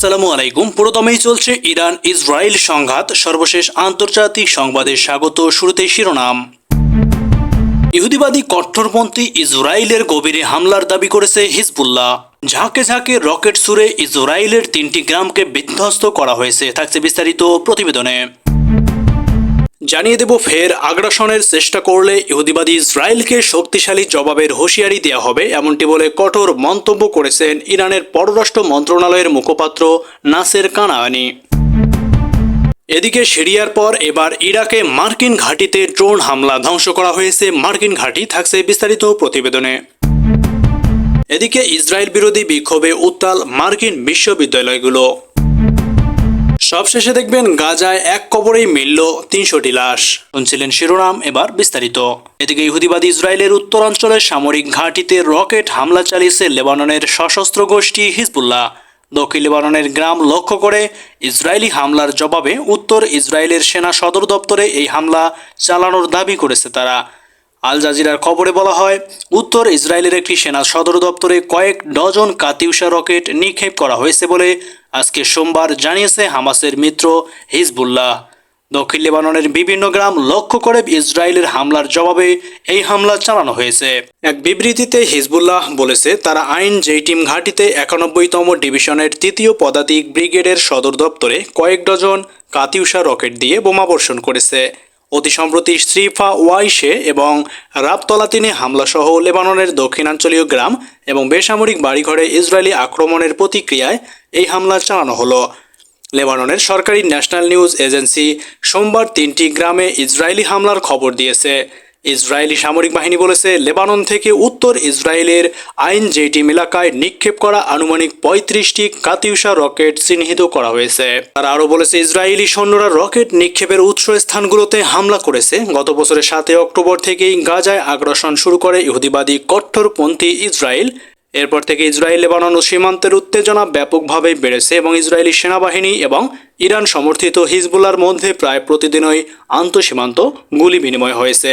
আসসালামু আলাইকুম। পুরোদমেই চলছে ইরান ইসরায়েল সংঘাত। সর্বশেষ আন্তর্জাতিক সংবাদে স্বাগত শুরুতেই শিরোনাম। ইহুদিবাদী কট্টরপন্থী ইসরায়েলের গভীরে হামলার দাবি করেছে হিজবুল্লাহ। ঝাঁকে ঝাঁকে রকেট সুরে ইসরায়েলের তিনটি গ্রামকে বিধ্বস্ত করা হয়েছে, থাকছে বিস্তারিত প্রতিবেদনে। জানিয়ে দেব, ফের আগ্রাসনের চেষ্টা করলে ইহুদিবাদী ইসরায়েলকে শক্তিশালী জবাবের হুঁশিয়ারি দেওয়া হবে, এমনটি বলে কঠোর মন্তব্য করেছেন ইরানের পররাষ্ট্র মন্ত্রণালয়ের মুখপাত্র নাসের কানাআনি এদিকে সিরিয়ার পর এবার ইরাকে মার্কিন ঘাঁটিতে ড্রোন হামলা ধ্বংস করা হয়েছে। মার্কিন ঘাঁটি থাকছে বিস্তারিত প্রতিবেদনে। এদিকে ইসরায়েল বিরোধী বিক্ষোভে উত্তাল মার্কিন বিশ্ববিদ্যালয়গুলো। সবশেষে দেখবেন গাজায় এক কবরেই মিলল তিনশোটি লাশ। শুনছিলেন শিরোনাম, এবার বিস্তারিত। এদিকে ইহুদিবাদী ইসরায়েলের উত্তরাঞ্চলের সামরিক ঘাঁটিতে রকেট হামলা চালিয়েছে লেবাননের সশস্ত্র গোষ্ঠী হিজবুল্লাহ। দক্ষিণ লেবাননের গ্রাম লক্ষ্য করে ইসরায়েলি হামলার জবাবে উত্তর ইসরায়েলের সেনা সদর দপ্তরে এই হামলা চালানোর দাবি করেছে তারা। আল জাজিরার খবরে বলা হয়, উত্তর ইসরায়েলের একটি সেনা সদর দপ্তরে কয়েক ডজন কাতিউষা রকেট নিক্ষেপ করা হয়েছে বলে আজকে সোমবার জানিয়েছে হামাসের মিত্র হিজবুল্লাহ। দক্ষিণ লেবাননের বিভিন্ন গ্রাম লক্ষ্য করে ইসরায়েলের হামলার জবাবে এই হামলা চালানো হয়েছে। এক বিবৃতিতে হিজবুল্লাহ বলেছে, তারা আইন যেই টিম ঘাঁটিতে একানব্বইতম ডিভিশনের তৃতীয় পদাতিক ব্রিগেডের সদর দপ্তরে কয়েক ডজন কাতিউষা রকেট দিয়ে বোমাবর্ষণ করেছে। অতি সম্প্রতি শ্রীফা ওয়াইশে এবং রাবতলাতিনে হামলাসহ লেবাননের দক্ষিণাঞ্চলীয় গ্রাম এবং বেসামরিক বাড়িঘরে ইসরায়েলি আক্রমণের প্রতিক্রিয়ায় এই হামলা চালানো হলো। লেবাননের সরকারি ন্যাশনাল নিউজ এজেন্সি সোমবার তিনটি গ্রামে ইসরায়েলি হামলার খবর দিয়েছে। ইসরায়েলি সামরিক বাহিনী বলেছে, লেবানন থেকে উত্তর ইসরায়েলের আইন জেটিম এলাকায় নিক্ষেপ করা আনুমানিক পঁয়ত্রিশটি কাতিউষা রকেট চিহ্নিত করা হয়েছে। তারা আরও বলেছে, ইসরায়েলি সৈন্যরা রকেট নিক্ষেপের উৎস স্থানগুলোতে হামলা করেছে। গত বছরের সাতই অক্টোবর থেকেই গাজায় আগ্রাসন শুরু করে ইহুদিবাদী কট্টরপন্থী ইসরায়েল। এরপর থেকে ইসরায়েল, লেবানন ও সীমান্তের উত্তেজনা ব্যাপকভাবে বেড়েছে এবং ইসরায়েলি সেনাবাহিনী এবং ইরান সমর্থিত হিজবুল্লার মধ্যে প্রায় প্রতিদিনই আন্তঃসীমান্ত গুলি বিনিময় হয়েছে।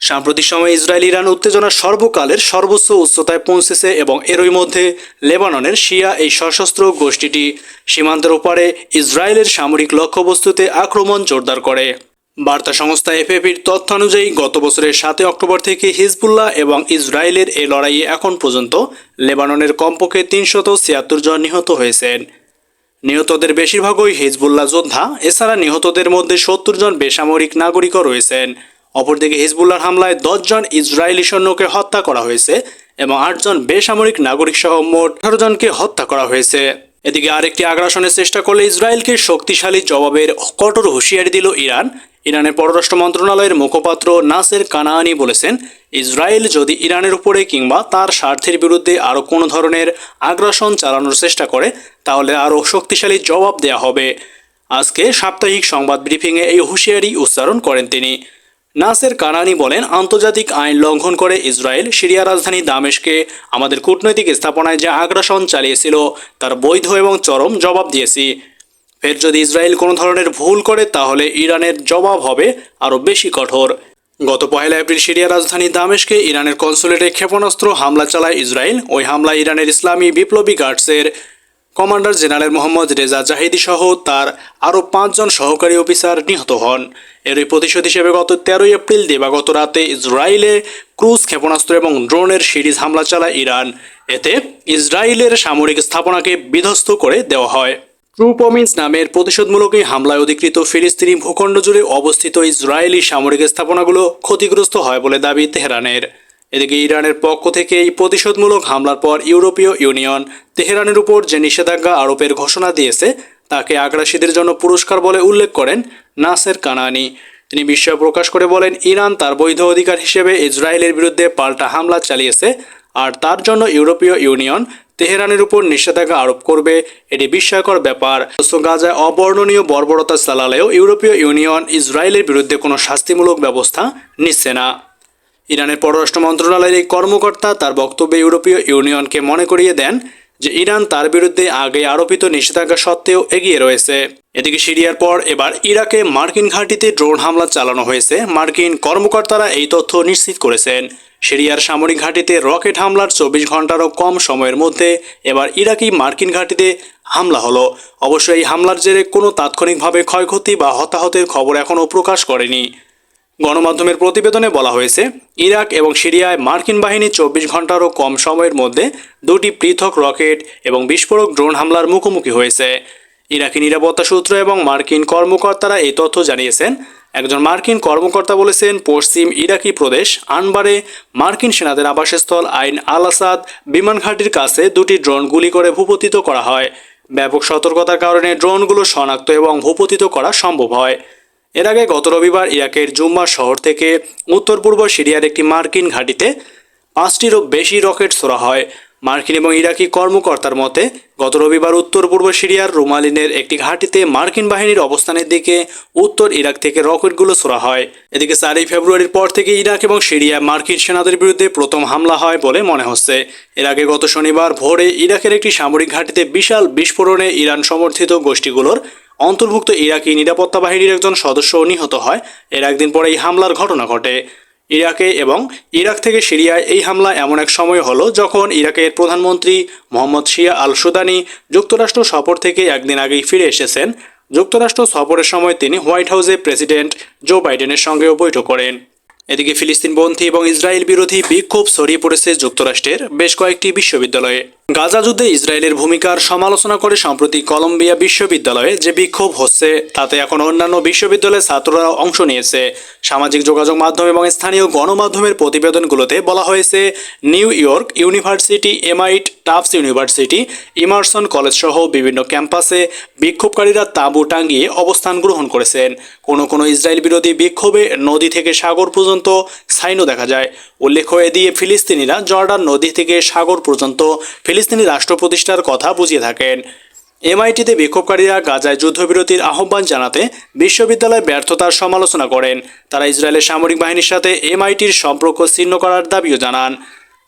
সাম্প্রতিক সময়ে ইসরায়েল, ইরান উত্তেজনা সর্বকালের সর্বোচ্চ উচ্চতায় পৌঁছেছে এবং এরই মধ্যে লেবাননের শিয়া এই সশস্ত্র গোষ্ঠীটি সীমান্তের ওপারে ইসরায়েলের সামরিক লক্ষ্যবস্তুতে আক্রমণ জোরদার করে। বার্তা সংস্থা এফএপির তথ্যানুযায়ী গত বছরের সাতই অক্টোবর থেকে হিজবুল্লাহ এবং ইসরায়েলের এই লড়াইয়ে এখন পর্যন্ত লেবাননের কমপক্ষে তিনশত ছিয়াত্তর জন নিহত হয়েছেন। নিহতদের বেশিরভাগই হিজবুল্লাহ যোদ্ধা, এছাড়া নিহতদের মধ্যে সত্তর জন বেসামরিক নাগরিকও রয়েছেন। অপরদিকে হিজবুল্লাহর হামলায় দশজন ইসরায়েলি সৈন্যকে হত্যা করা হয়েছে এবং আটজন বেসামরিক নাগরিক সহ মোট আঠারো জনকে হত্যা করা হয়েছে। এদিকে আরেকটি আগ্রাসনের চেষ্টা করলে ইসরায়েলকে শক্তিশালী জবাবের কঠোর হুঁশিয়ারি দিল ইরান। ইরানের পররাষ্ট্র মন্ত্রণালয়ের মুখপাত্র নাসের কানাআনি বলেছেন, ইসরায়েল যদি ইরানের উপরে কিংবা তার স্বার্থের বিরুদ্ধে আরও কোনো ধরনের আগ্রাসন চালানোর চেষ্টা করে, তাহলে আরও শক্তিশালী জবাব দেয়া হবে। আজকে সাপ্তাহিক সংবাদ ব্রিফিংয়ে এই হুঁশিয়ারি উচ্চারণ করেন তিনি। নাসের কানানি বলেন, আন্তর্জাতিক আইন লঙ্ঘন করে ইসরায়েল সিরিয়া রাজধানী দামেশকে আমাদের কূটনৈতিক স্থাপনায় যে আগ্রাসন চালিয়েছিল, তার বৈধ এবং চরম জবাব দিয়েছি। ফের যদি ইসরায়েল কোনো ধরনের ভুল করে, তাহলে ইরানের জবাব হবে আরও বেশি কঠোর। গত পহেলা এপ্রিল সিরিয়া রাজধানী দামেশকে ইরানের কনসুলেটে ক্ষেপণাস্ত্র হামলা চালায় ইসরায়েল। ওই হামলায় ইরানের ইসলামী বিপ্লবী গার্ডসের commander general Mohammad Reza Zahedi সহ তার আরও পাঁচজন সহকারী অফিসার নিহত হন। এরই প্রতিশোধ হিসেবে গত তেরোই এপ্রিল দিবাগত রাতে ইসরায়েলে ক্রুজ ক্ষেপণাস্ত্র এবং ড্রোনের সিরিজ হামলা চালায় ইরান। এতে ইসরায়েলের সামরিক স্থাপনাকে বিধ্বস্ত করে দেওয়া হয়। ট্রু পমিন্স নামের প্রতিশোধমূলক এই হামলায় অধিকৃত ফিলিস্তিনি ভূখণ্ড জুড়ে অবস্থিত ইসরায়েলি সামরিক স্থাপনাগুলো ক্ষতিগ্রস্ত হয় বলে দাবি তেহরানের। এদিকে ইরানের পক্ষ থেকে এই প্রতিশোধমূলক হামলার পর ইউরোপীয় ইউনিয়ন তেহরানের উপর যে নিষেধাজ্ঞা আরোপের ঘোষণা দিয়েছে, তাকে আগ্রাসীদের জন্য পুরস্কার বলে উল্লেখ করেন নাসের কানানি। তিনি বিস্ময় প্রকাশ করে বলেন, ইরান তার বৈধ অধিকার হিসেবে ইসরায়েলের বিরুদ্ধে পাল্টা হামলা চালিয়েছে, আর তার জন্য ইউরোপীয় ইউনিয়ন তেহরানের উপর নিষেধাজ্ঞা আরোপ করবে, এটি বিস্ময়কর ব্যাপার। গাজায় অবর্ণনীয় বর্বরতা চালালেও ইউরোপীয় ইউনিয়ন ইসরায়েলের বিরুদ্ধে কোনো শাস্তিমূলক ব্যবস্থা নিচ্ছে না। ইরানের পররাষ্ট্র মন্ত্রণালয়ের এই কর্মকর্তা তার বক্তব্যে ইউরোপীয় ইউনিয়নকে মনে করিয়ে দেন যে ইরান তার বিরুদ্ধে আগে আরোপিত নিষেধাজ্ঞা সত্ত্বেও এগিয়ে রয়েছে। এদিকে সিরিয়ার পর এবার ইরাকে মার্কিন ঘাঁটিতে ড্রোন হামলা চালানো হয়েছে। মার্কিন কর্মকর্তারা এই তথ্য নিশ্চিত করেছেন। সিরিয়ার সামরিক ঘাঁটিতে রকেট হামলার চব্বিশ ঘন্টারও কম সময়ের মধ্যে এবার ইরাকি মার্কিন ঘাঁটিতে হামলা হলো। অবশ্য এই হামলার জেরে কোনো তাৎক্ষণিকভাবে ক্ষয়ক্ষতি বা হতাহতের খবর এখনও প্রকাশ করেনি। গণমাধ্যমের প্রতিবেদনে বলা হয়েছে, ইরাক এবং সিরিয়ায় মার্কিন বাহিনী চব্বিশ ঘন্টারও কম সময়ের মধ্যে দুটি পৃথক রকেট এবং বিস্ফোরক ড্রোন হামলার মুখোমুখি হয়েছে। ইরাকি নিরাপত্তা সূত্র এবং মার্কিন কর্মকর্তারা এই তথ্য জানিয়েছেন। একজন মার্কিন কর্মকর্তা বলেছেন, পশ্চিম ইরাকি প্রদেশ আনবারে মার্কিন সেনাদের আবাসস্থল আইন আল আসাদ বিমান ঘাঁটির কাছে দুটি ড্রোন গুলি করে ভূপতিত করা হয়। ব্যাপক সতর্কতার কারণে ড্রোনগুলো শনাক্ত এবং ভূপতিত করা সম্ভব হয়। এর আগে গত রবিবার ইরাকের জুম্মা শহর থেকে উত্তর পূর্ব সিরিয়ার একটি মার্কিন ঘাঁটিতে পাঁচটিরও বেশি রকেট ছোড়া হয়। মার্কিন এবং ইরাকি কর্মকর্তার মতে, গত রবিবার উত্তর পূর্ব সিরিয়ার রুমালিনের একটি ঘাঁটিতে মার্কিন বাহিনীর অবস্থানের দিকে উত্তর ইরাক থেকে রকেটগুলো ছোড়া হয়। এদিকে চারই ফেব্রুয়ারির পর থেকে ইরাক এবং সিরিয়া মার্কিন সেনাদের বিরুদ্ধে প্রথম হামলা হয় বলে মনে হচ্ছে। এর আগে গত শনিবার ভোরে ইরাকের একটি সামরিক ঘাঁটিতে বিশাল বিস্ফোরণে ইরান সমর্থিত গোষ্ঠীগুলোর অন্তর্ভুক্ত ইরাকি নিরাপত্তা বাহিনীর একজন সদস্য নিহত হয়। এর একদিন পরে এই হামলার ঘটনা ঘটে। ইরাকে এবং ইরাক থেকে সিরিয়ায় এই হামলা এমন এক সময় হলো যখন ইরাকের প্রধানমন্ত্রী মোহাম্মদ শিয়া আল সুদানি যুক্তরাষ্ট্র সফর থেকে একদিন আগেই ফিরে এসেছেন। যুক্তরাষ্ট্র সফরের সময় তিনি হোয়াইট হাউসে প্রেসিডেন্ট জো বাইডেনের সঙ্গেও বৈঠক করেন। এদিকে ফিলিস্তিনপন্থী এবং ইসরায়েল বিরোধী বিক্ষোভ ছড়িয়ে পড়েছে যুক্তরাষ্ট্রের বেশ কয়েকটি বিশ্ববিদ্যালয়ে। গাজা যুদ্ধে ইসরায়েলের ভূমিকার সমালোচনা করে সম্প্রতি কলম্বিয়া বিশ্ববিদ্যালয়ে যে বিক্ষোভ হচ্ছে, তাতে এখন অন্যান্য বিশ্ববিদ্যালয়ের ছাত্ররা অংশ নিয়েছে। সামাজিক যোগাযোগ মাধ্যম এবং স্থানীয় গণমাধ্যমের প্রতিবেদনগুলোতে বলা হয়েছে, New York university MIT Tufts university, Emerson college সহ বিভিন্ন ক্যাম্পাসে বিক্ষোভকারীরা তাঁবু টাঙ্গিয়ে অবস্থান গ্রহণ করেছেন। কোনো কোনো ইসরায়েল বিরোধী বিক্ষোভে নদী থেকে সাগর পর্যন্ত সাইনও দেখা যায়। উল্লেখ্য দিয়ে ফিলিস্তিনিরা জর্ডান নদী থেকে সাগর পর্যন্ত ফিলিস্তিনি রাষ্ট্র প্রতিষ্ঠার কথা বুঝিয়ে থাকেন। এমআইটিতে বিক্ষোভকারীরা গাজায় যুদ্ধবিরতির আহ্বান জানাতে বিশ্ববিদ্যালয় ব্যর্থতার সমালোচনা করেন। তারা ইসরায়েলের সামরিক বাহিনীর সাথে এমআইটির সম্পর্ক ছিন্ন করার দাবিও জানান।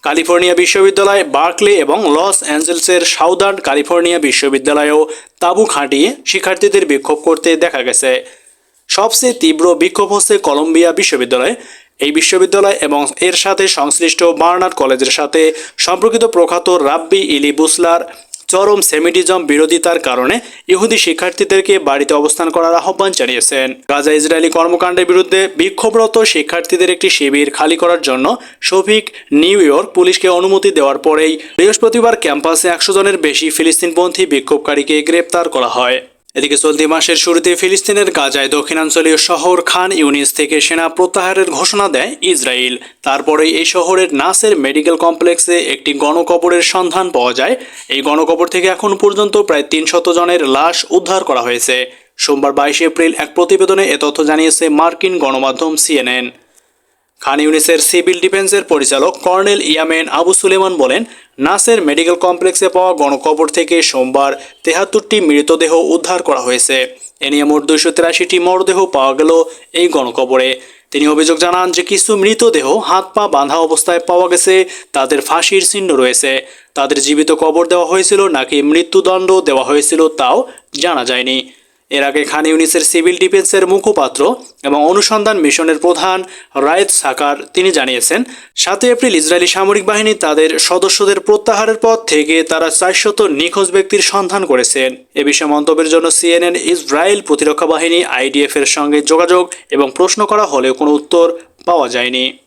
ক্যালিফোর্নিয়া বিশ্ববিদ্যালয়, বার্কলে এবং লস অ্যাঞ্জেলসের সাউদার্ন ক্যালিফোর্নিয়া বিশ্ববিদ্যালয়েও তাঁবু খাটিয়ে শিক্ষার্থীদের বিক্ষোভ করতে দেখা গেছে। সবচেয়ে তীব্র বিক্ষোভ হচ্ছে কলম্বিয়া বিশ্ববিদ্যালয় এই বিশ্ববিদ্যালয় এবং এর সাথে সংশ্লিষ্ট বার্নার্ড কলেজের সাথে সম্পর্কিত প্রখ্যাত রাব্বি ইলি বুসলার চরম সেমিটিজম বিরোধিতার কারণে ইহুদি শিক্ষার্থীদেরকে বাড়িতে অবস্থান করার আহ্বান জানিয়েছেন। গাজা ইসরায়েলি কর্মকাণ্ডের বিরুদ্ধে বিক্ষোভরত শিক্ষার্থীদের একটি শিবির খালি করার জন্য শফিক নিউ ইয়র্ক পুলিশকে অনুমতি দেওয়ার পরেই বৃহস্পতিবার ক্যাম্পাসে একশো জনের বেশি ফিলিস্তিনপন্থী বিক্ষোভকারীকে গ্রেপ্তার করা হয়। এদিকে চলতি মাসের শুরুতে ফিলিস্তিনের গাজায় দক্ষিণাঞ্চলীয় শহর খান ইউনিস থেকে সেনা প্রত্যাহারের ঘোষণা দেয় ইসরায়েল। তারপরেই এই শহরের নাসের মেডিকেল কমপ্লেক্সে একটি গণকবরের সন্ধান পাওয়া যায়। এই গণকবর থেকে এখন পর্যন্ত প্রায় তিনশত জনের লাশ উদ্ধার করা হয়েছে। সোমবার বাইশে এপ্রিল এক প্রতিবেদনে এ তথ্য জানিয়েছে মার্কিন গণমাধ্যম সিএনএন। খান ইউনিসের সিভিল ডিফেন্সের পরিচালক কর্নেল ইয়ামেন আবু সুলেমান বলেন, নাসের মেডিকেল কমপ্লেক্সে পাওয়া গণকবর থেকে সোমবার তেহাত্তরটি মৃতদেহ উদ্ধার করা হয়েছে। এ নিয়ে মোট দুইশো তিরাশিটি মরদেহ পাওয়া গেল এই গণকবরে। তিনি অভিযোগ জানান যে কিছু মৃতদেহ হাত পা বাঁধা অবস্থায় পাওয়া গেছে, তাদের ফাঁসির চিহ্ন রয়েছে। তাদের জীবিত কবর দেওয়া হয়েছিল নাকি মৃত্যুদণ্ড দেওয়া হয়েছিল তাও জানা যায়নি। এর আগে খান ইউনিসের সিভিল ডিফেন্সের মুখপাত্র এবং অনুসন্ধান মিশনের প্রধান রায়েদ সাকার, তিনি জানিয়েছেন, সাতই এপ্রিল ইসরায়েলি সামরিক বাহিনী তাদের সদস্যদের প্রত্যাহারের পর থেকে তারা চারশত নিখোঁজ ব্যক্তির সন্ধান করেছেন এ বিষয়ে মন্তব্যের জন্য সিএনএন ইসরায়েল প্রতিরক্ষা বাহিনী আইডিএফ এর সঙ্গে যোগাযোগ এবং প্রশ্ন করা হলেও কোনো উত্তর পাওয়া যায়নি।